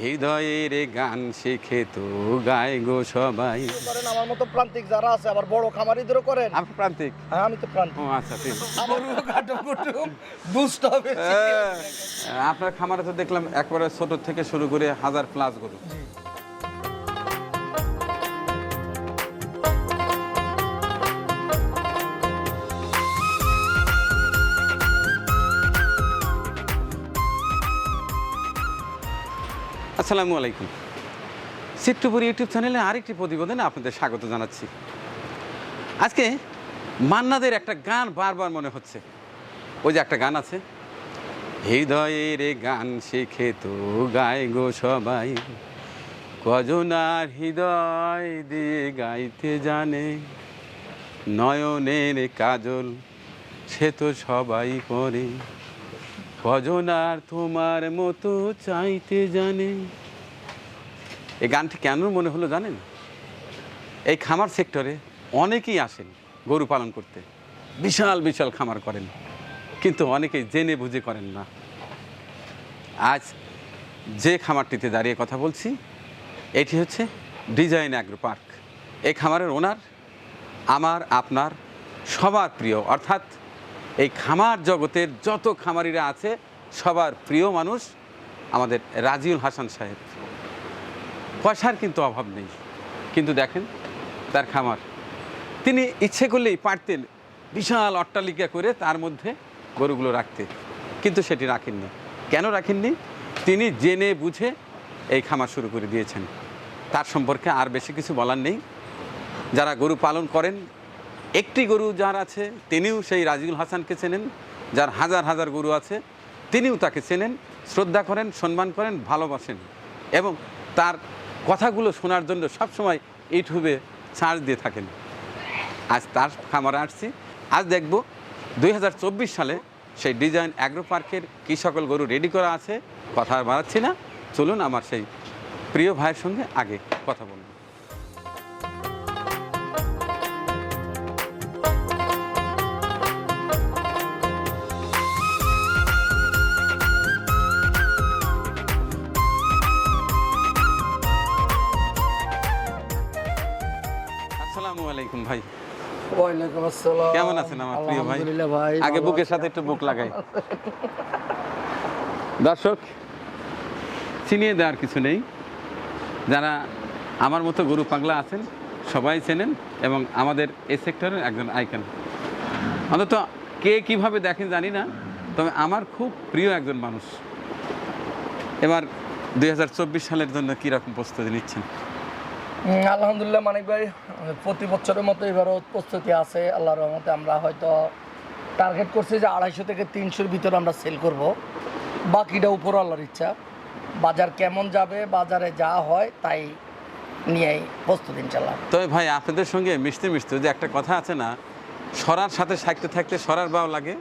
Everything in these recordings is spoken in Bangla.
হৃদয়ের গান শিখে তো গায় গো সবাই। করেন আমার মতো প্রান্তিক যারা আছে আবার বড় খামারিদেরও করেন। আপনি প্রান্তিক? হ্যাঁ আমি তো প্রান্তিক। ও আচ্ছা ঠিক আছে। গরু কুটুম হবে আপনার খামারে তো দেখলাম একবারে ছোট থেকে শুরু করে হাজার প্লাস গরু। আসসালামু আলাইকুম। সিট্টুপুর ইউটিউব চ্যানেলে আরেকটি প্রতিবেদনে আপনাদের স্বাগত জানাচ্ছি। আজকে মান্নাদের একটা গান বারবার মনে হচ্ছে। ওই যে একটা গান আছে, হৃদয়ের গান শিখে তো গায় গো সবাই। কজন আর হৃদয় দিয়ে গাইতে জানে। নয়নের কাজল সে তো সবাই করে। কজন আর তোমার মতো চাইতে জানে। এই গানটি কেন মনে হলো জানেন? এই খামার সেক্টরে অনেকেই আসেন গরু পালন করতে। বিশাল বিশাল খামার করেন। কিন্তু অনেকেই জেনে বুঝে করেন না। আজ যে খামারটিতে দাঁড়িয়ে কথা বলছি, এটি হচ্ছে ডিজাইন অ্যাগ্রো পার্ক। এই খামারের ওনার আমার, আপনার, সবার প্রিয়। অর্থাৎ এই খামার জগতের যত খামারিরা আছে, সবার প্রিয় মানুষ আমাদের রাজিউল হাসান সাহেব। পয়সার কিন্তু অভাব নেই। কিন্তু দেখেন, তার খামার। তিনি ইচ্ছে করলেই পারতেন বিশাল অট্টালিকা করে তার মধ্যে গরুগুলো রাখতে, কিন্তু সেটি রাখেননি। কেন রাখেননি? তিনি জেনে বুঝে এই খামার শুরু করে দিয়েছেন। তার সম্পর্কে আর বেশি কিছু বলার নেই। যারা গরু পালন করেন, একটি গরু যার আছে, তিনিও সেই রাজিউল হাসানকে চেনেন। যার হাজার হাজার গরু আছে, তিনিও তাকে চেনেন, শ্রদ্ধা করেন, সম্মান করেন, ভালোবাসেন এবং তার কথাগুলো শোনার জন্য সবসময় ইউটিউবে সার্চ দিয়ে থাকেন। আজ তার খামারে আসছি। আজ দেখব দুই হাজার চব্বিশ সালে সেই ডিজাইন অ্যাগ্রো পার্কের কী সকল গরু রেডি করা আছে, কথা বাড়াচ্ছি না। চলুন আমার সেই প্রিয় ভাইয়ের সঙ্গে আগে কথা বলব। ওয়ালাইকুম আসসালাম। কেমন আছেন আমার প্রিয় ভাই? আলহামদুলিল্লাহ ভাই আগে বুকের সাথে একটু বুক লাগাই। দর্শক চিনিয়ে দেওয়ার কিছু নেই। যারা আমার মতো গরু পাগলা আছেন সবাই চেনেন এবং আমাদের এই সেক্টরের একজন আইকন। অন্তত কে কীভাবে দেখেন জানি না তবে আমার খুব প্রিয় একজন মানুষ। এবার দুই হাজার চব্বিশ সালের জন্য কীরকম প্রস্তুতি নিচ্ছেন? আলহামদুলিল্লাহ মানিক ভাই, প্রতি বছরের মতো এবারও প্রস্তুতি আছে, আল্লাহর রহমতে আমরা হয়তো টার্গেট করছি যে আড়াইশো থেকে তিনশোর ভিতরে আমরা সেল করব। বাকিটা উপর আল্লাহর ইচ্ছা। বাজার কেমন যাবে, বাজারে যা হয় তাই নিয়েই প্রস্তুতি ইনশাল্লাহ তবে ভাই, আপনাদের সঙ্গে মিশতে মিশতে যে একটা কথা আছে না, সরার সাথে থাকতে থাকতে সরার বাও লাগে।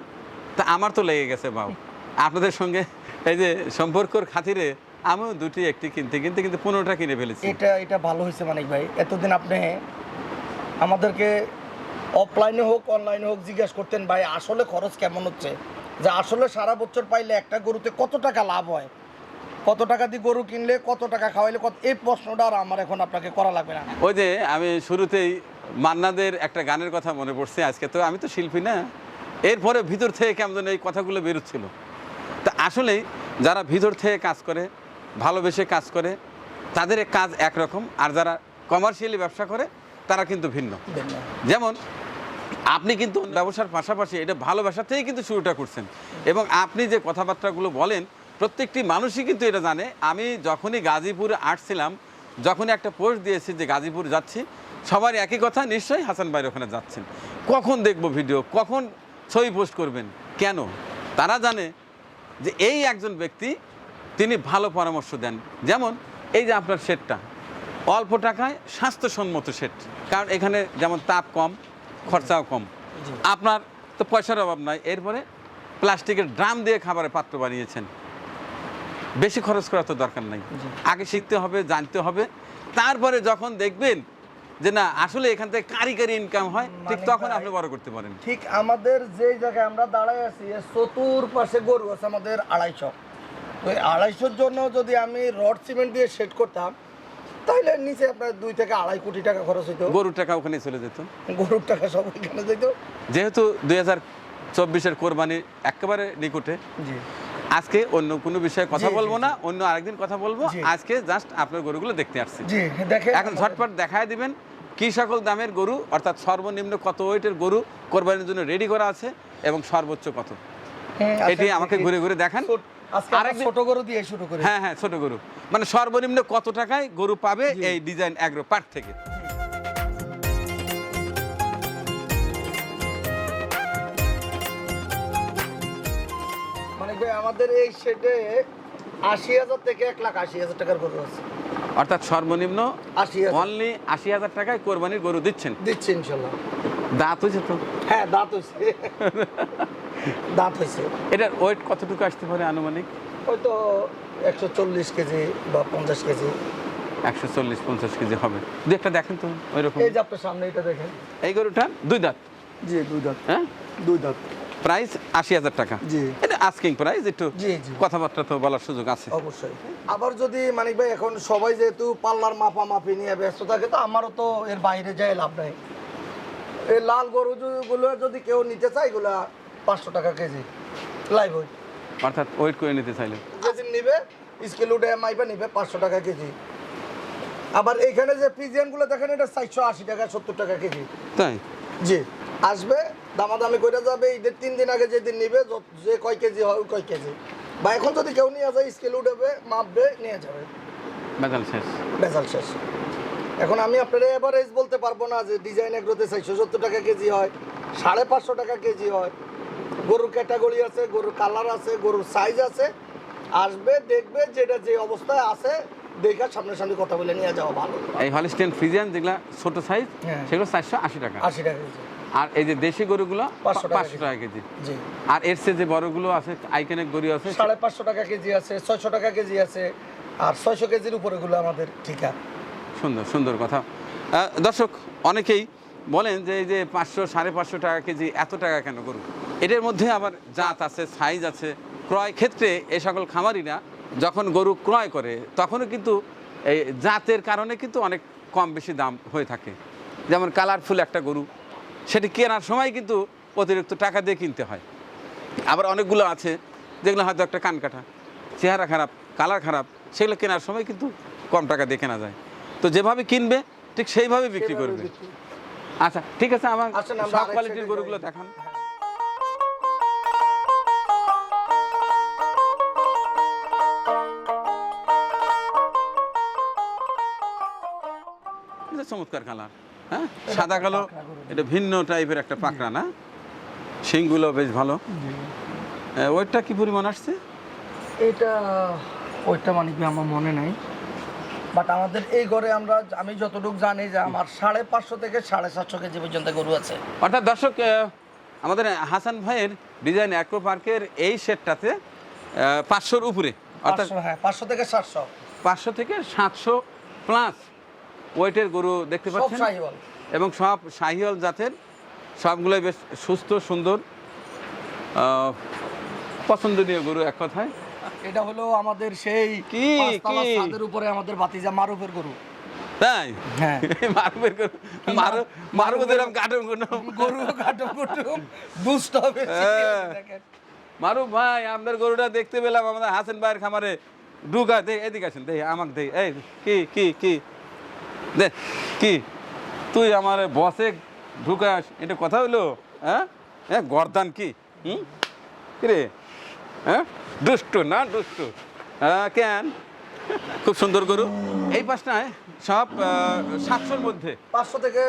তা আমার তো লেগে গেছে বাও। আপনাদের সঙ্গে এই যে সম্পর্কর খাতিরে আমিও দুটি একটি কিনতে কিনতে কিন্তু পনেরোটা কিনে ফেলেছি। এটা এটা ভালো হয়েছে মানিক ভাই। এতদিন আপনি আমাদেরকে অফলাইনে হোক অনলাইনে হোক জিজ্ঞেস করতেন ভাই আসলে খরচ কেমন হচ্ছে? যে আসলে সারা বছর পাইলে একটা গরুতে কত টাকা লাভ হয়? কত টাকা দিয়ে গরু কিনলে কত টাকা খাওয়াইলে কত এই প্রশ্নটা আর আমার এখন আপনাকে করা লাগবে না। ওই যে আমি শুরুতেই মান্নাদের একটা গানের কথা মনে পড়ছে আজকে তো আমি তো শিল্পী না। এরপরে ভিতর থেকে কেমন এই কথাগুলো বেরোচ্ছিল। তা আসলেই যারা ভিতর থেকে কাজ করে ভালোবেসে কাজ করে তাদের কাজ একরকম আর যারা কমার্শিয়ালি ব্যবসা করে তারা কিন্তু ভিন্ন। যেমন আপনি কিন্তু ব্যবসার পাশাপাশি এটা ভালোবাসা থেকেই কিন্তু শুরুটা করছেন। এবং আপনি যে কথাবার্তাগুলো বলেন প্রত্যেকটি মানুষই কিন্তু এটা জানে। আমি যখনই গাজীপুরে আসছিলাম যখনই একটা পোস্ট দিয়েছি যে গাজীপুর যাচ্ছি সবার একই কথা নিশ্চয়ই হাসান ভাইয়ের ওখানে যাচ্ছেন। কখন দেখব ভিডিও কখন ছবি পোস্ট করবেন? কেন? তারা জানে যে এই একজন ব্যক্তি তিনি ভালো পরামর্শ দেন। যেমন এই যে আপনার শেডটা অল্প টাকায় স্বাস্থ্যসম্মত সেট। কারণ এখানে যেমন তাপ কম খরচাও কম। আপনার তো পয়সার অভাব নাই। এরপরে প্লাস্টিকের ড্রাম দিয়ে খাবারের পাত্র বানিয়েছেন। বেশি খরচ করার তো দরকার নাই। আগে শিখতে হবে জানতে হবে। তারপরে যখন দেখবেন যে না আসলে এখান থেকে কারিগরি ইনকাম হয় ঠিক তখন আপনি বড় করতে পারেন। ঠিক আমাদের যে জায়গায় আমরা দাঁড়ায় আছি চতুর পাশে গরু আছে আমাদের আড়াইশো। তো আড়াইশোর জন্য যদি আমি রড সিমেন্ট দিয়ে সেট করতাম তাহলে নিচে আপনার দুই থেকে আড়াই কোটি টাকা খরচ হইতো। গরুর টাকা ওখানে চলে যেত। গরুর টাকা সব ওইখানে যেত। যেহেতু দুই হাজার চব্বিশের কোরবানি একেবারে নিকটে জি। আজকে অন্য কোনো বিষয়ে কথা বলব না অন্য আরেকদিন কথা বলব। আজকে জাস্ট আপনার গরুগুলো দেখতে আসছি। এখন ঝটপট দেখায় দিবেন কি সকল দামের গরু অর্থাৎ সর্বনিম্ন কত ওয়েটের গরু কোরবানির জন্য রেডি করা আছে এবং সর্বোচ্চ কত? এটি আমাকে ঘুরে ঘুরে দেখান। ছোট গরু দিয়ে শুরু করি। হ্যাঁ হ্যাঁ ছোট গরু। মানে সর্বনিম্ন কত টাকায় গরু পাবে এই ডিজাইন অ্যাগ্রো পার্ক থেকে? মানে আমাদের এই সেটে আশি হাজার থেকে এক লাখ আশি হাজার টাকার গরু আছে। অর্থাৎ সর্বনিম্ন আশি অনলি আশি হাজার টাকায় কোরবানির গরু দিচ্ছেন? দিচ্ছি ইনশাল্লাহ। দাঁত হয়েছে তো? হ্যাঁ দাঁত হয়েছে। দাঁত হয়েছে। এটার ওয়েট কতটুকু আসতে পারে আনুমানিক? হয়তো একশো চল্লিশ কেজি বা পঞ্চাশ কেজি। একশো চল্লিশ পঞ্চাশ কেজি হবে। দু একটা দেখেন তো ওই রকম এই যে আপনার সামনে এটা দেখেন। এই গরুটা দুই দাঁত? জি দুই দাঁত। হ্যাঁ? দুই দাঁত। প্রাইস আশি হাজার টাকা। জি। এটা আস্কিং প্রাইস একটু জি, জি। কথাবার্তা তো বলার সুযোগ আছে। অবশ্যই। আবার যদি মানিক ভাই এখন সবাই যেহেতু পাল্লার মাপা মাপি নিয়ে ব্যস্ত থাকে তো আমারও তো এর বাইরে যায় লাভ নাই। এই লাল গরুগুলো যদি- যদি কেউ নিতে চায় এগুলা পাঁচশো টাকা কেজি। লাইভ ওয়েট অর্থাৎ ওয়েট করে নিতে চাইলে। কেজি নিবে স্কেল উঠে মাইপে নিবে পাঁচশো টাকা কেজি। আবার এইখানে যে পিজিয়ানগুলো দেখেন এটা চারশো আশি টাকা সত্তর টাকা কেজি। তাই? জি। আসবে দামাদামি করে যাবে ঈদের তিন দিন আগে যেদিন নিবে যে কয় কেজি হয় ওই কয় কেজি। বা এখন যদি কেউ নিয়ে যায় স্কেল উঠবে মাপবে নিয়ে যাবে। বেজাল শেষ। বেজাল শেষ। এখন আমি আপনার এভারেজ বলতে পারব না যে ডিজাইন এগুলোতে চারশো সত্তর টাকা কেজি হয় সাড়ে পাঁচশো টাকা কেজি হয়। গরুর ক্যাটাগরি আছে গরুর কালার আছে গরুর সাইজ আছে। আসবে দেখবে যেটা যে অবস্থায় আছে দেখা সামনাসামনি কথা বলে নিয়ে যাওয়া ভালো। এই হলিস্টেন ফ্রিজিয়ান যেগুলো ছোট সাইজ হ্যাঁ। সেগুলো চারশো আশি টাকা। আশি টাকা আর এই যে দেশি গরুগুলো 500 টাকা পাঁচশো টাকা কেজি। আর এর চেয়ে যে বড়গুলো আছে আইকনিক গরু আছে সাড়ে পাঁচশো টাকা কেজি আছে ছয়শো টাকা কেজি আছে আর ছয়শো কেজির উপরেগুলো আমাদের ঠিকা। সুন্দর সুন্দর কথা। দর্শক অনেকেই বলেন যে এই যে পাঁচশো সাড়ে পাঁচশো টাকা কেজি এত টাকা কেন গরু? এটার মধ্যে আবার জাত আছে সাইজ আছে। ক্রয় ক্ষেত্রে এই সকল খামারিরা যখন গরু ক্রয় করে তখনও কিন্তু এই জাতের কারণে কিন্তু অনেক কম বেশি দাম হয়ে থাকে। যেমন কালারফুল একটা গরু সেটি কেনার সময় কিন্তু অতিরিক্ত টাকা দিয়ে কিনতে হয়। আবার অনেকগুলো আছে যেগুলো হয়তো একটা কান কাটা চেহারা খারাপ কালার খারাপ সেগুলো কেনার সময় কিন্তু কম টাকা দিয়ে কেনা যায়। তো যেভাবে কিনবে ঠিক সেইভাবে বিক্রি করবে। আচ্ছা ঠিক আছে আমার সব কোয়ালিটির গরুগুলো দেখান। চমৎকার কালার হ্যাঁ? সাদা কালো এটা ভিন্ন টাইপের একটা পাকড়া না? শিংগুলো বেশ ভালো। ওইটা কি পরিমাণ আসছে? এটা ওইটা মানে কি আমার মনে নাই। বাট আমাদের এই ঘরে আমরা আমি যতটুকু জানি যে আমার সাড়ে পাঁচশো থেকে সাড়ে সাতশো কেজি পর্যন্ত গরু আছে। অর্থাৎ দর্শক আমাদের হাসান ভাইয়ের ডিজাইন অ্যাক্রো পার্কের এই সেটটাতে পাঁচশোর উপরে অর্থাৎ হ্যাঁ পাঁচশো থেকে সাতশো। পাঁচশো থেকে সাতশো প্লাস ওয়েটের গরু দেখতে পাচ্ছেন? এবং সব শাহিওয়াল জাতের সবগুলোই বেশ সুস্থ সুন্দর পছন্দনীয় গরু এক কথায়। এটা হলো আমাদের সেই কি? ছাদের উপরে আমাদের বাতিজা মারুফের গরু। তাই? হ্যাঁ। মারুবের গরু মারু মারুবের এরকম কাটুম কোনো গরু কাটুম কুটুম দুষ্ট হবে। হ্যাঁ। মারুফ ভাই আপনার গরুটা দেখতে পেলাম আমাদের হাসান ভাইয়ের খামারে। ঢুকা দে এদিকে আসেন দে আমাকে দে এই কি কি কি? দে কি? তুই আমার বসে ঢুকাস এটা কথা হইল? হ্যাঁ? হ্যাঁ গর্দান কি? হুম? কিরে? হ্যাঁ? দুষ্টু না দুষ্টু? হ্যাঁ কেন? খুব সুন্দর গরু। এই পাশটায় সব সাতশোর মধ্যে? পাঁচশো থেকে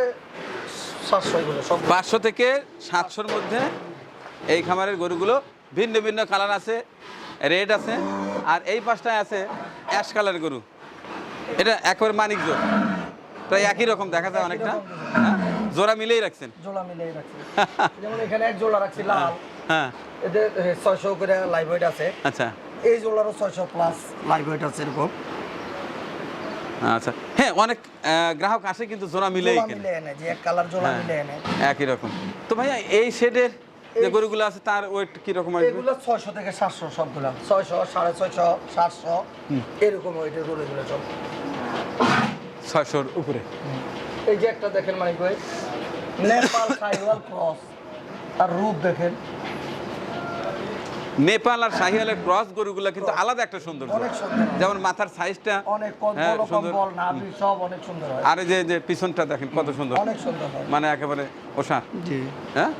পাঁচশো থেকে সাতশোর মধ্যে এই খামারের গরুগুলো ভিন্ন ভিন্ন কালার আছে রেড আছে আর এই পাশটায় আছে অ্যাশ কালার গরু। এটা একবার মানিক জোর প্রায় একই রকম দেখা যায় অনেকটা। হ্যাঁ? জোড়া মিলেই রাখছেন? জোড়া মিলিয়ে রাখছি। যেমন এখানে এক জোড়া রাখছি লাল। হ্যাঁ এদের ছয়শো করে লাইভ ওয়েট আছে। আচ্ছা। এই জোড়ারও ছয়শো প্লাস লাইভ ওয়েট আছে এরকম। আচ্ছা। হ্যাঁ অনেক গ্রাহক আসে কিন্তু জোড়া মিলেই মিলে এনে যে এক কালার জোড়া হ্যাঁ। মিলে এনে একই রকম। তো ভাইয়া এই শেডের যে গরুগুলো আছে তার ওয়েট কীরকম আসবে? এগুলো ছয়শো থেকে সাতশো সবগুলা। ছয়শো সাড়ে ছয়শো সাতশো এরকম ওইটার গরুগুলো সব ছয়শোর উপরে। এই যে একটা দেখেন মানিক ভাই নেপাল সাইওয়াল ক্রস আর রূপ দেখেন। নেপাল আর শাহিওয়ালের ক্রস গরুগুলো কিন্তু আলাদা একটা সুন্দর। যেমন মাথার সাইজটা অনেক হ্যাঁ, সুন্দর। অনেক সুন্দর হয়। আর এই যে যে পিছনটা দেখেন কত সুন্দর। অনেক সুন্দর হয়। মানে একেবারে ওষা। জি। হ্যাঁ?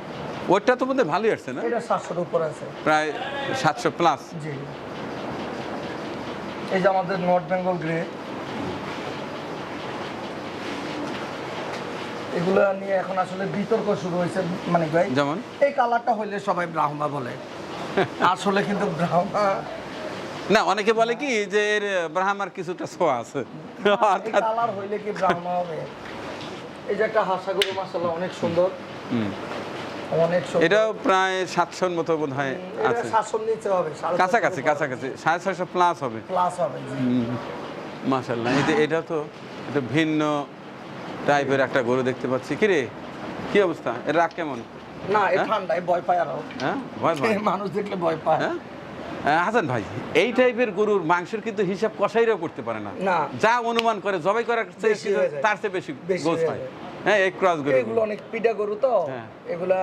ওইটা তো বোধহয় ভালোই আসছে না? এটা সাতশোর উপর আছে। প্রায় সাতশো প্লাস জি। এই যে আমাদের নর্থ বেঙ্গল গ্রে এগুলো নিয়ে এখন আসলে বিতর্ক শুরু হয়েছে ভাই। যেমন? এই কালারটা হইলে সবাই ব্রাহ্মা বলে। আসলে কিন্তু ব্রাহ্মা। না অনেকে বলে কি যে এর ব্রাহ্মার কিছুটা ছোঁয়া আছে। এই অর্থাৎ কালার হইলে কি ব্রাহ্মা হবে? এই যে একটা হাসা গরু অনেক সুন্দর। অনেক এটাও প্রায় সাতশোর মতো বোধ হয় এটা আছে। শাসন নিচে হবে কাছাকাছি কাছাকাছি সাড়ে ছয়শো প্লাস হবে। প্লাস হবে এই যে এটা তো একটা ভিন্ন টাইপের একটা গরু দেখতে পাচ্ছি। কি রে কি অবস্থা? এর রাগ কেমন? না হ্যাঁ? ঠান্ডায় ভয় পায় আরও। হ্যাঁ? ভয় ভয় মানুষ দেখলে ভয় পায়। হ্যাঁ? হাসান ভাই এই টাইপের গরুর মাংসের কিন্তু হিসাব কষাইরাও করতে পারে না। যা অনুমান করে জবাই করার। তার চেয়ে বেশি গোছ হয় হ্যাঁ। এই ক্রস গরু এগুলো অনেক পিঠা গরু তো। হ্যাঁ। এগুলা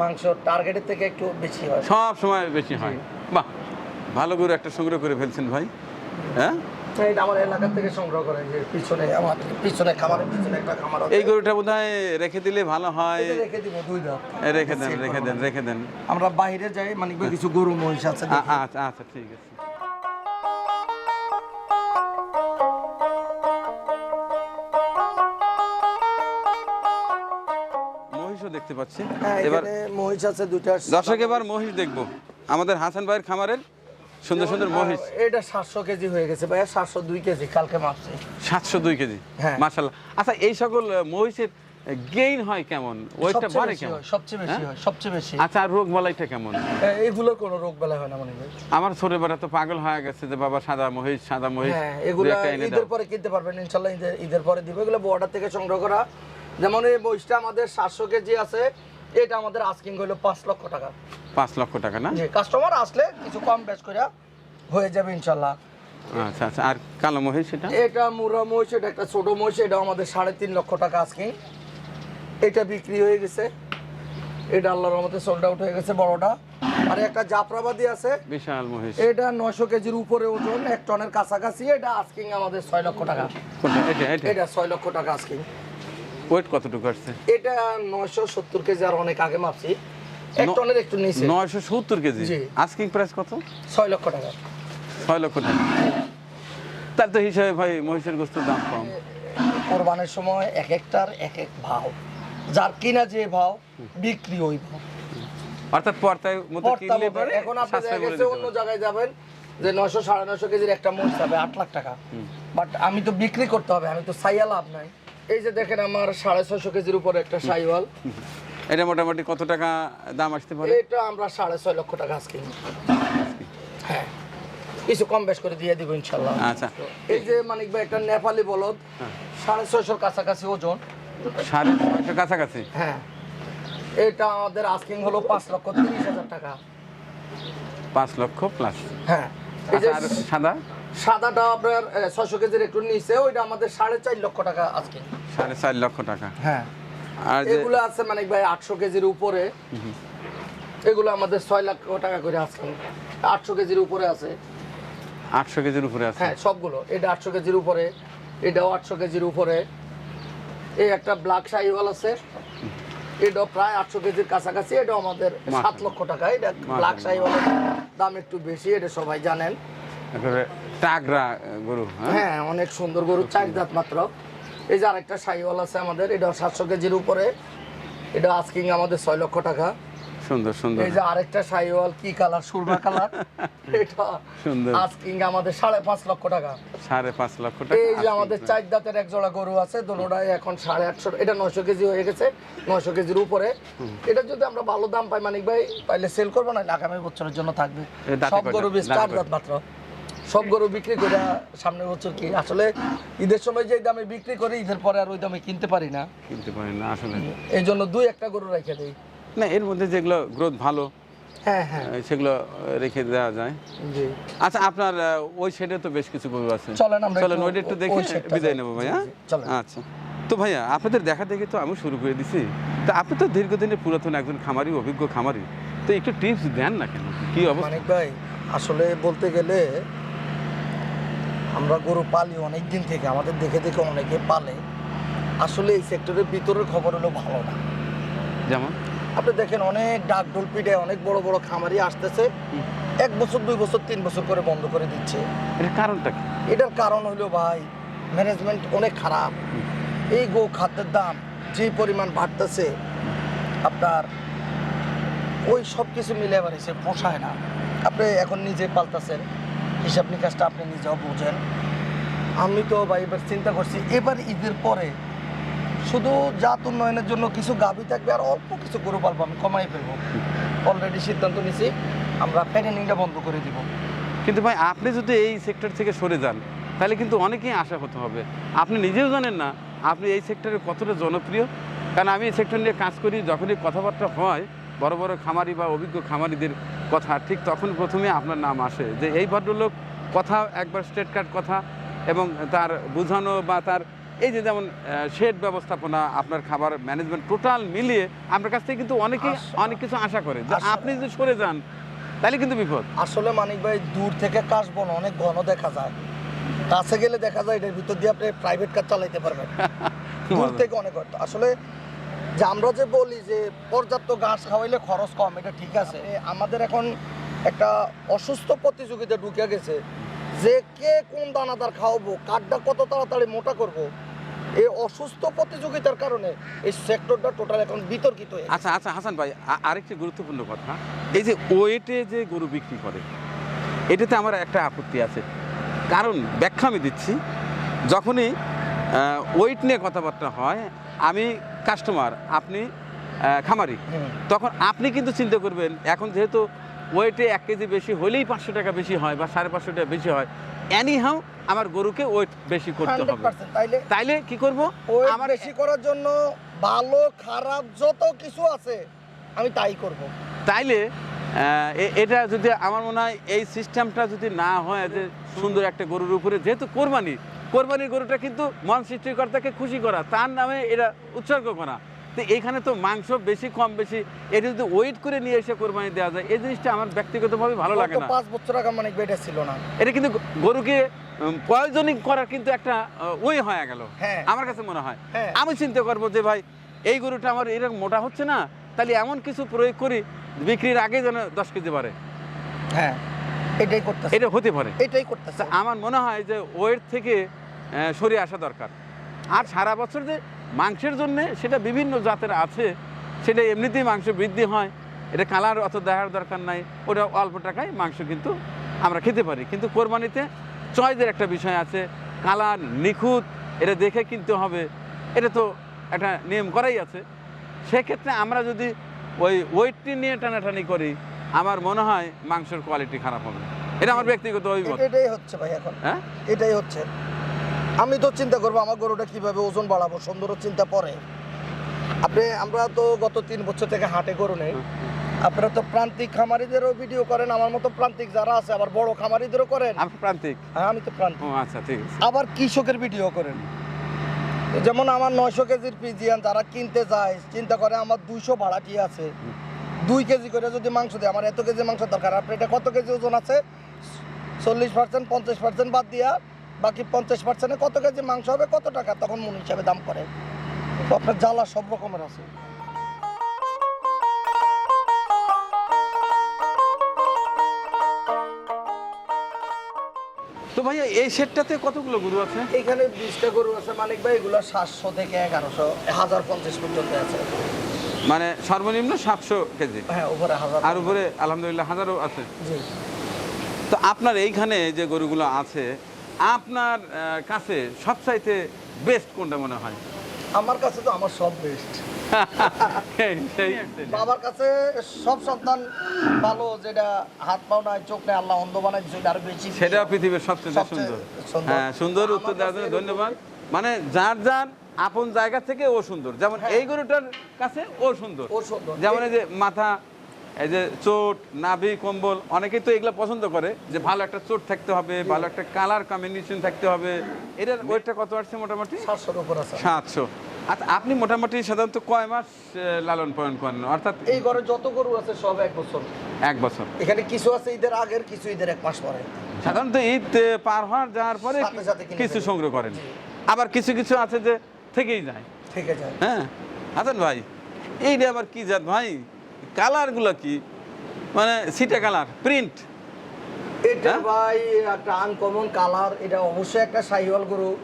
মাংস টার্গেটের থেকে একটু বেশি হয়। সব সময় বেশি হয়। বাহ ভালো গরু একটা সংগ্রহ করে ফেলছেন ভাই। হ্যাঁ? এটা আমার এলাকা থেকে সংগ্রহ করে যে পিছনে আমার পিছনে খামারের পিছনে একটা খামার এই গরুটা বোধ রেখে দিলে ভালো হয়। রেখে দিব দুই দাঁত। রেখে দেন রেখে দেন রেখে দেন। আমরা বাইরে যাই মানে কিছু গরু মহিষ আছে আচ্ছা আচ্ছা ঠিক আছে। মহিষও দেখতে পাচ্ছি। হ্যাঁ এবার মহিষ আছে দুইটা দর্শক এবার মহিষ দেখব। আমাদের হাসান ভাইয়ের খামারের সুন্দর সুন্দর মহিষ। এটা সাতশো কেজি হয়ে গেছে সাতশো দুই কেজি কালকে মাপছি। কেজি? হ্যাঁ। আচ্ছা এই সকল মহিষের গেইন হয় কেমন? ওইটা বাড়ে কেমন? সবচেয়ে বেশি হ্যাঁ? হয় সবচেয়ে বেশি। আচ্ছা আর রোগ বালাইটা কেমন? এগুলোর কোনো রোগ বেলা হয় না মনে হয়। আমার ছোটবেলা তো পাগল হয়ে গেছে যে বাবা সাদা মহিষ সাদা মহিষ হ্যাঁ এগুলো ঈদের পরে কিনতে পারবেন ইনশাল্লাহ ঈদের ঈদের পরে দিব। এগুলো বর্ডার থেকে সংগ্রহ করা। যেমন এই মহিষটা আমাদের সাতশো কেজি আছে এটা আমাদের আস্কিং হলো পাঁচ লক্ষ টাকা। পাঁচ লক্ষ টাকা না? যে কাস্টমার আসলে কিছু কম বেশ করে হয়ে যাবে ইনশাল্লাহ। আচ্ছা আচ্ছা আর কালো মহিষ সেটা এটা মুরা মহিষ এটা একটা ছোট মহিষ এটা আমাদের সাড়ে তিন লক্ষ টাকা আস্কিং এটা বিক্রি হয়ে গেছে। এটা আল্লাহর রহমতে সোল্ড আউট হয়ে গেছে বড়টা। আর একটা জাফরাবাদি আছে। বিশাল মহিষ। এটা নয়শো কেজির উপরে ওজন এক টনের কাছাকাছি এটা আস্কিং আমাদের ছয় লক্ষ টাকা। এটা এটা। এটা ছয় লক্ষ টাকা আস্কিং ওয়েট কতটুকু আসছে? এটা নয়শো সত্তর কেজি আর অনেক আগে মাপছি। এক টনের একটু নিচে। নয়শো সত্তর কেজি? জি। আস্কিং প্রাইস কত? ছয় লক্ষ টাকা। ছয় লক্ষ টাকা। তার তো হিসাবে ভাই মহিষের গোস্তের দাম কম। কোরবানের সময় এক একটার এক এক ভাও। যার কিনা যে ভাও বিক্রি ওই ভাও অর্থাৎ পর্তায় মতো কিনলে পরে এখন আপনি গেছে অন্য জায়গায় যাবেন যে নয়শো সাড়ে নয়শো কেজির একটা মরিচ হবে আট লাখ টাকা। বাট আমি তো বিক্রি করতে হবে আমি তো সাইয়া লাভ নাই। এই যে দেখেন আমার সাড়ে ছয়শো কেজির উপরে একটা সাইওয়াল। এটা মোটামুটি কত টাকা দাম আসতে পারে? এটা আমরা সাড়ে ছয় লক্ষ টাকা আজকে হ্যাঁ কিছু কম বেশ করে দিয়ে দিব ইনশাল্লাহ। আচ্ছা। এই যে মানিক ভাই একটা নেপালি বলদ সাড়ে ছয়শোর কাছাকাছি ওজন। সাড়ে ছয়শো কাছাকাছি? হ্যাঁ। এটা আমাদের আস্কিং হলো পাঁচ লক্ষ তিরিশ হাজার টাকা। পাঁচ লক্ষ প্লাস হ্যাঁ। আচ্ছা সাদা? সাদাটা আপনার ছয়শো কেজির একটু নিচে ওইটা আমাদের সাড়ে চার লক্ষ টাকা আজকে। সাড়ে চার লক্ষ টাকা। হ্যাঁ। আর যে এগুলো আছে মানিক ভাই আটশো কেজির উপরে। এগুলো আমাদের ছয় লক্ষ টাকা করে আজকে। আটশো কেজির উপরে আছে। আটশো কেজির উপরে আছে। হ্যাঁ সবগুলো। এটা আটশো কেজির উপরে এটাও আটশো কেজির উপরে। এই একটা ব্ল্যাক শাহিওয়াল আছে। এটাও প্রায় আটশো কেজির কাছাকাছি। এটাও আমাদের সাত লক্ষ টাকা। এটা ব্ল্যাক শাহিওয়ালের দাম একটু বেশি এটা সবাই জানেন। একেবারে টাগরা গরু হ্যাঁ? হ্যাঁ অনেক সুন্দর গরু চার দাঁত মাত্র। এই যে আরেকটা শাহিওয়াল আছে আমাদের এটাও সাতশো কেজির উপরে। এটা আস্কিং আমাদের ছয় লক্ষ টাকা। সুন্দর সুন্দর। এই যে আরেকটা শাহিওয়াল কি কালার সুরমা কালার? এটা সুন্দর। আস্কিং আমাদের সাড়ে পাঁচ লক্ষ টাকা। সাড়ে পাঁচ লক্ষ টাকা এই যে আমাদের চার দাঁতের এক জোড়া গরু আছে দোনোটাই এখন সাড়ে আটশো এটা নয়শো কেজি হয়ে গেছে নয়শো কেজির উপরে। এটা যদি আমরা ভালো দাম পাই মানিক ভাই তাহলে সেল করব না আগামী বছরের জন্য থাকবে। সব গরু বেশ চার? দাঁত মাত্র। সব গরু বিক্রি করে সামনের বছর কি? আসলে ঈদের সময় যে দামে বিক্রি করি ঈদের পরে আর ওই দামে কিনতে পারি না। কিনতে পারি না আসলে। এই জন্য দুই একটা গরু রেখে দিই। না এর মধ্যে যেগুলো গ্রোথ ভালো হ্যাঁ হ্যাঁ। সেগুলো রেখে দেওয়া যায়। জি। আচ্ছা আপনার ওই সাইডে তো বেশ কিছু গরু আছে। চলেন আমরা চলেন ওইটা একটু দেখে বিদায় নেব আচ্ছা। তো ভাইয়া আপনাদের দেখা দেখে তো আমি শুরু করে দিছি। তা আপনি তো দীর্ঘদিনের পুরাতন একজন খামারি অভিজ্ঞ খামারি। তো একটু টিপস দেন না কেন? কি অবস্থা? ভাই আসলে বলতে গেলে আমরা গরু পালি অনেক দিন থেকে আমাদের দেখে দেখে অনেকে পালে। আসলে এই সেক্টরের ভিতরের খবর হলো ভালো না। যেমন? আপনি দেখেন অনেক ডাক ডোল পিঠে অনেক বড় বড় খামারি আসতেছে এক বছর দুই বছর তিন বছর করে বন্ধ করে দিচ্ছে। এর কারণটা কি? এটার কারণ হলো ভাই ম্যানেজমেন্ট অনেক খারাপ। এই গো খাদ্যের দাম যে পরিমাণ বাড়তেছে আপনার ওই সব কিছু মিলে আবার এসে পোষায় না। আপনি এখন নিজে পাল্টাছেন হিসাব নিকাশটা আপনি নিজেও বুঝেন। আমি তো ভাই এবার চিন্তা করছি, এবার ঈদের পরে শুধু জাত উন্নয়নের জন্য কিছু গাভী থাকবে আর অল্প কিছু গরু পালবো আমি, কমাই ফেলব। অলরেডি সিদ্ধান্ত নিছি আমরা প্যাকেনিংটা বন্ধ করে দিব। কিন্তু ভাই, আপনি যদি এই সেক্টর থেকে সরে যান, তাহলে কিন্তু অনেকেই আশা হতে হবে। আপনি নিজেও জানেন না, আপনি এই সেক্টরে কতটা জনপ্রিয়। কারণ আমি এই সেক্টর নিয়ে কাজ করি, যখনই কথাবার্তা হয় বড় বড় খামারি বা অভিজ্ঞ খামারিদের কথা ঠিক তখন প্রথমে আপনার নাম আসে যে এই ভদ্রলোক কথা একবার স্ট্রেট কাট কথা এবং তার বোঝানো বা তার এই যে যেমন শেড ব্যবস্থাপনা আপনার খাবার ম্যানেজমেন্ট টোটাল মিলিয়ে আপনার কাছ থেকে কিন্তু অনেকেই অনেক কিছু আশা করে যে আপনি যদি সরে যান তাহলে কিন্তু বিপদ। আসলে মানিক ভাই দূর থেকে কাশবন অনেক ঘন দেখা যায়। কাছে গেলে দেখা যায় এটার ভিতর দিয়ে আপনি প্রাইভেট কার চালাইতে পারবেন। দূর থেকে অনেক। আসলে যে আমরা যে বলি যে পর্যাপ্ত ঘাস খাওয়াইলে খরচ কম, এটা ঠিক আছে। আমাদের এখন একটা অসুস্থ প্রতিযোগিতা ঢুকে গেছে যে কে কোন দানাদার খাওয়াবো কাঠটা কত তাড়াতাড়ি মোটা করব। এই অসুস্থ প্রতিযোগিতার কারণে এই সেক্টরটা টোটাল এখন বিতর্কিত আচ্ছা আচ্ছা হাসান ভাই আরেকটি গুরুত্বপূর্ণ কথা। এই যে ওয়েটে যে গরু বিক্রি করে, এটাতে আমার একটা আপত্তি আছে। কারণ ব্যাখ্যা আমি দিচ্ছি, যখনই ওয়েট নিয়ে কথাবার্তা হয়, আমি কাস্টমার আপনি খামারি তখন আপনি কিন্তু চিন্তা করবেন এখন যেহেতু ওয়েটে এক কেজি বেশি হলেই পাঁচশো টাকা বেশি হয় বা সাড়ে পাঁচশো টাকা বেশি হয় এনিহাও আমার গরুকে ওয়েট বেশি করতে হবে। তাইলে কি করব? আমার বেশি করার জন্য ভালো খারাপ যত কিছু আছে আমি তাই করব। তাইলে এটা যদি আমার মনে হয় এই সিস্টেমটা যদি না হয় যে সুন্দর একটা গরুর উপরে যেহেতু কোরবানি কোরবানির গরুটা কিন্তু মন সৃষ্টিকর্তাকে খুশি করা তার নামে এটা উৎসর্গ করা। তো এখানে তো মাংস বেশি কম বেশি এটা যদি ওয়েট করে নিয়ে এসে কোরবানি দেওয়া যায় এই জিনিসটা আমার ব্যক্তিগতভাবে ভালো লাগে না। পাঁচ বছর আগে মানে বেটা ছিল না। এটা কিন্তু গরুকে পয়জনিং করার কিন্তু একটা ওয়ে হয়ে গেল। হ্যাঁ। আমার কাছে মনে হয়। হ্যাঁ। আমি চিন্তা করব যে ভাই এই গরুটা আমার এরকম মোটা হচ্ছে না তাহলে এমন কিছু প্রয়োগ করি বিক্রির আগে যেন দশ কেজি বাড়ে। হ্যাঁ এটাই করতে এটা হতে পারে। এটাই করতেছে। আমার মনে হয় যে ওয়েট থেকে সরে আসা দরকার। আর সারা বছর যে মাংসের জন্য সেটা বিভিন্ন জাতের আছে সেটা এমনিতেই মাংস বৃদ্ধি হয় এটা কালার অত দেখার দরকার নাই ওটা অল্প টাকায় মাংস কিন্তু আমরা খেতে পারি। কিন্তু কোরবানিতে চয়েসের একটা বিষয় আছে কালার নিখুঁত এটা দেখে কিনতে হবে এটা তো একটা নিয়ম করাই আছে। সেক্ষেত্রে আমরা যদি ওই ওয়েটটি নিয়ে টানাটানি করি আমার মনে হয় মাংসের কোয়ালিটি খারাপ হবে এটা আমার ব্যক্তিগত অভিমত। এটা- এটাই হচ্ছে ভাই এখন। হ্যাঁ? এটাই হচ্ছে। আমি তো চিন্তা করব আমার গরুটা কীভাবে ওজন বাড়াবো সুন্দর চিন্তা পরে আপনি আমরা তো গত তিন বছর থেকে হাটে গরু নেই। আপনারা তো প্রান্তিক খামারিদেরও ভিডিও করেন আমার মতো প্রান্তিক যারা আছে আবার বড় খামারিদেরও করেন। আমি প্রান্তিক? হ্যাঁ আমি তো প্রান্তিক। ও আচ্ছা ঠিক আছে। আবার কৃষকের ভিডিও করেন। যেমন আমার নয়শো কেজির পিজিয়ান যারা কিনতে যায় চিন্তা করে আমার দুইশো ভাড়াটি আছে। দুই কেজি করে যদি মাংস দেয় আমার এত কেজি মাংস দরকার। আপনার এটা কত কেজি ওজন আছে? চল্লিশ পার্সেন্ট পঞ্চাশ পার্সেন্ট বাদ দিয়া বাকি পঞ্চাশ পার্সেন্টে কত কেজি মাংস হবে কত টাকা? তখন মন হিসাবে দাম করে তো আপনার জ্বালা সব রকমের আছে। তো ভাইয়া এই সেটটাতে কতগুলো গরু আছে? এখানে বিশটা গরু আছে মানিক ভাই এগুলো সাতশো থেকে এগারোশো হাজার পঞ্চাশ পর্যন্ত আছে। মানে সর্বনিম্ন সাতশো কেজি? হ্যাঁ উপরে হাজার আর উপরে আলহামদুলিল্লাহ হাজারও আছে। জি। তো আপনার এইখানে যে গরুগুলো আছে আপনার কাছে সবচাইতে বেস্ট কোনটা মনে হয়? আমার কাছে তো আমার সব বেস্ট বাবার কাছে সব সন্তান ভালো যেটা হাত পাও নাই চোখ নেই আল্লাহ অন্ধ বানাই দিচ্ছে আরও বেশি সেটা পৃথিবীর সবচেয়ে সুন্দর। হ্যাঁ সুন্দর উত্তর দেওয়ার জন্য ধন্যবাদ। মানে যার যার আপন জায়গা থেকে ও সুন্দর। যেমন হ্যাঁ। এই গরুটার কাছে ও সুন্দর। ও সুন্দর। যেমন এই যে মাথা এই যে চোট নাভি কম্বল অনেকেই তো এগুলো পছন্দ করে যে ভালো একটা চোট থাকতে হবে ভালো একটা কালার কম্বিনেশন থাকতে হবে। এটার ওয়েটটা কত আসছে মোটামুটি? সাতশোর উপর আছে। সাতশো। আচ্ছা আপনি মোটামুটি সাধারণত কয় মাস লালন পালন করেন? অর্থাৎ এই ঘরে যত গরু আছে সব এক বছর। এক বছর। এখানে কিছু আছে ঈদের আগের কিছু ঈদের এক মাস পরে। সাধারণত ঈদ পার হওয়ার যাওয়ার পরে কিছু সংগ্রহ করেন? আবার কিছু কিছু আছে যে থেকেই যায়। ঠিক আছে হ্যাঁ। হাসান ভাই এইটা আবার কি জাত ভাই? কালারগুলো কি? মানে সিটা কালার প্রিন্ট। এটা হ্যাঁ? ভাই একটা আনকমন কালার এটা অবশ্যই একটা শাহিওয়াল গরু।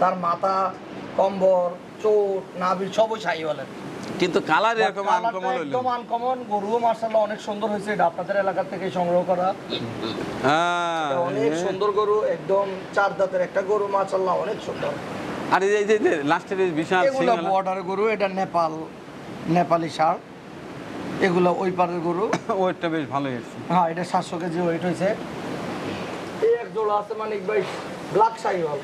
তার মাথা কম্বর চোট নাভি সবই শাহিওয়ালের কিন্তু কালার এরকম আনকমন হইল একদম আনকমন গরুও মার্শাল্লাহ অনেক সুন্দর হয়েছে এটা আপনাদের এলাকা থেকে সংগ্রহ করা। হ্যাঁ অনেক সুন্দর গরু একদম চার দাঁতের একটা গরু মার্শাল্লাহ অনেক সুন্দর। আর এই যে- লাস্টের বিশাল এগুলো বর্ডার গরু এটা নেপাল নেপালি সার এগুলো ওই পারের গরু। ওয়েটটা বেশ ভালোই এসছে হ্যাঁ এটা সাতশো কেজি ওয়েট হয়েছে। এই এক জোড়া আছে মানিক ভাই ব্ল্যাক শাহিওয়াল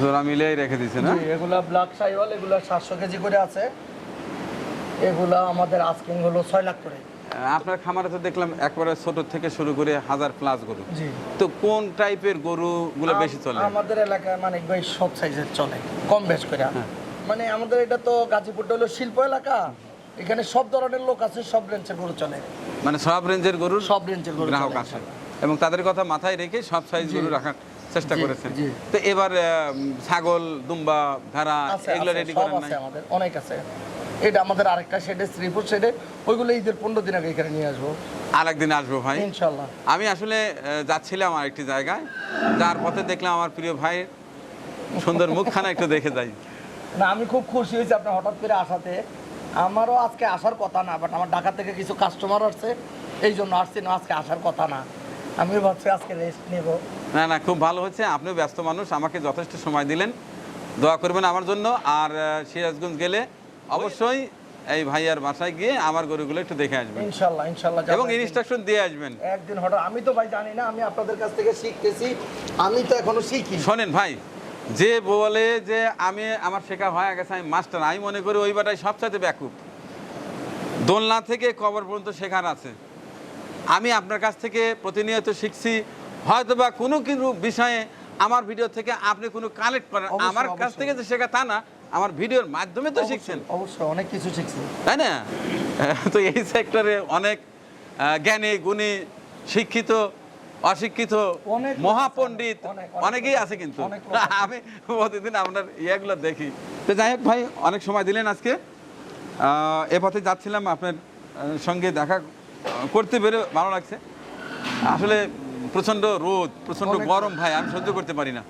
জোড়া মিলেই রেখে দিছে না? এগুলা ব্ল্যাক শাহিওয়াল এগুলা সাতশো কেজি করে আছে। এগুলা আমাদের আস্কিং হলো ছয় লাখ করে। আপনার খামারে তো দেখলাম একবারে ছোট থেকে শুরু করে হাজার প্লাস গরু। জি। তো কোন টাইপের গরুগুলো বেশি চলে? আমাদের এলাকায় মানিক ভাই সব সাইজের চলে কম বেশ করে। হ্যাঁ। মানে আমাদের এটা তো গাজীপুরটা হলো শিল্প এলাকা। এখানে সব ধরনের লোক আছে সব রেঞ্জের গরু চলে। মানে সব রেঞ্জের গরুর সব রেঞ্জের গরু গ্রাহক চলে আসে এবং তাদের কথা মাথায় রেখে সব সাইজ গরু রাখার চেষ্টা করেছেন। তো এবার ছাগল দুম্বা ভেড়া আছে, এগুলো রেডি নাই? আছে আমাদের অনেক আছে। এটা আমাদের আরেকটা শেডে শ্রীপুর শেডে ওইগুলো ঈদের পনেরো দিন আগে এখানে নিয়ে আসব। আর একদিন আসব ভাই। ইনশাল্লাহ আমি আসলে যাচ্ছিলাম আর একটি জায়গায়। যার পথে দেখলাম আমার প্রিয় ভাই সুন্দর মুখখানা একটু দেখে যাই। না আমি খুব খুশি হয়েছি আপনার হঠাৎ করে আসাতে। আমারও আজকে আসার কথা না বাট আমার ঢাকা থেকে কিছু কাস্টমার আসছে এই জন্য আসছি না আজকে আসার কথা না। আমি ভাবছি আজকে রেস্ট নেব। না না খুব ভালো হচ্ছে আপনিও ব্যস্ত মানুষ আমাকে যথেষ্ট সময় দিলেন। দোয়া করবেন আমার জন্য আর সিরাজগঞ্জ গেলে অবশ্যই এই ভাইয়ার বাসায় গিয়ে আমার গরুগুলো একটু দেখে আসবেন। ইনশাল্লাহ ইনশাল্লাহ এবং। ইনস্ট্রাকশন দিয়ে আসবেন। একদিন হঠাৎ আমি তো ভাই জানি না আমি আপনাদের কাছ থেকে শিখতেছি আমি তো এখনও শিখি শোনেন ভাই যে বলে যে আমি আমার শেখা হয়ে গেছে আমি মাস্টার আমি মনে করি ওই বাটাই সবচাইতে ব্যাকুপ দোলনা থেকে কবর পর্যন্ত শেখার আছে। আমি আপনার কাছ থেকে প্রতিনিয়ত শিখছি হয়তো বা কোনো কিছু বিষয়ে আমার ভিডিও থেকে আপনি কোনো কালেক্ট করেন। আমার কাছ থেকে যে শেখা তা না আমার ভিডিওর মাধ্যমে তো শিখছেন। অবশ্যই, অনেক কিছু শিখছি। তাই না? তো এই সেক্টরে অনেক জ্ঞানী গুণী শিক্ষিত অশিক্ষিত মহাপণ্ডিত অনেকেই আছে কিন্তু। আমি প্রতিদিন আপনার ইয়েগুলো দেখি। তো যাই হোক ভাই অনেক সময় দিলেন আজকে। এ পথে যাচ্ছিলাম আপনার সঙ্গে দেখা করতে পেরে ভালো লাগছে। আসলে প্রচণ্ড রোদ প্রচণ্ড গরম ভাই আমি সহ্য করতে পারি না।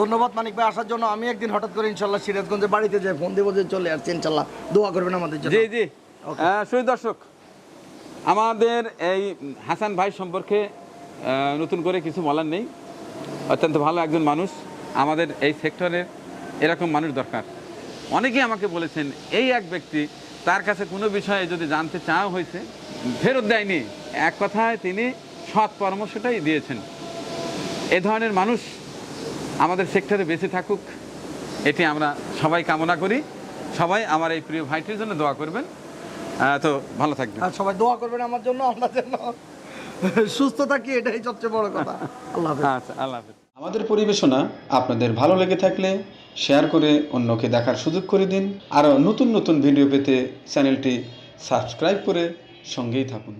ধন্যবাদ মানিক ভাই আসার জন্য আমি একদিন হঠাৎ করে ইনশাল্লাহ সিরাজগঞ্জে বাড়িতে যাই ফোন দেবো যে চলে আসছি ইনশাল্লাহ দোয়া করবেন আমাদের জন্য। জি জি। সুই দর্শক আমাদের এই হাসান ভাই সম্পর্কে নতুন করে কিছু বলার নেই। অত্যন্ত ভালো একজন মানুষ। আমাদের এই সেক্টরের এরকম মানুষ দরকার। অনেকেই আমাকে বলেছেন, এই এক ব্যক্তি, তার কাছে কোনো বিষয়ে যদি জানতে চাওয়া হয়েছে, ফেরত দেয়নি। এক কথায় তিনি সৎ পরামর্শটাই দিয়েছেন। এ ধরনের মানুষ আমাদের সেক্টরে বেঁচে থাকুক, এটি আমরা সবাই কামনা করি। সবাই আমার এই প্রিয় ভাইটির জন্য দোয়া করবেন। তো ভালো থাকবেন। সবাই দোয়া করবেন আমার জন্য, আমরা যেন সুস্থ থাকি এটাই সবচেয়ে বড় কথা? আল্লাহ আচ্ছা আল্লাহ আমাদের পরিবেশনা আপনাদের ভালো লেগে থাকলে শেয়ার করে অন্যকে দেখার সুযোগ করে দিন। আরও নতুন নতুন ভিডিও পেতে চ্যানেলটি সাবস্ক্রাইব করে সঙ্গেই থাকুন।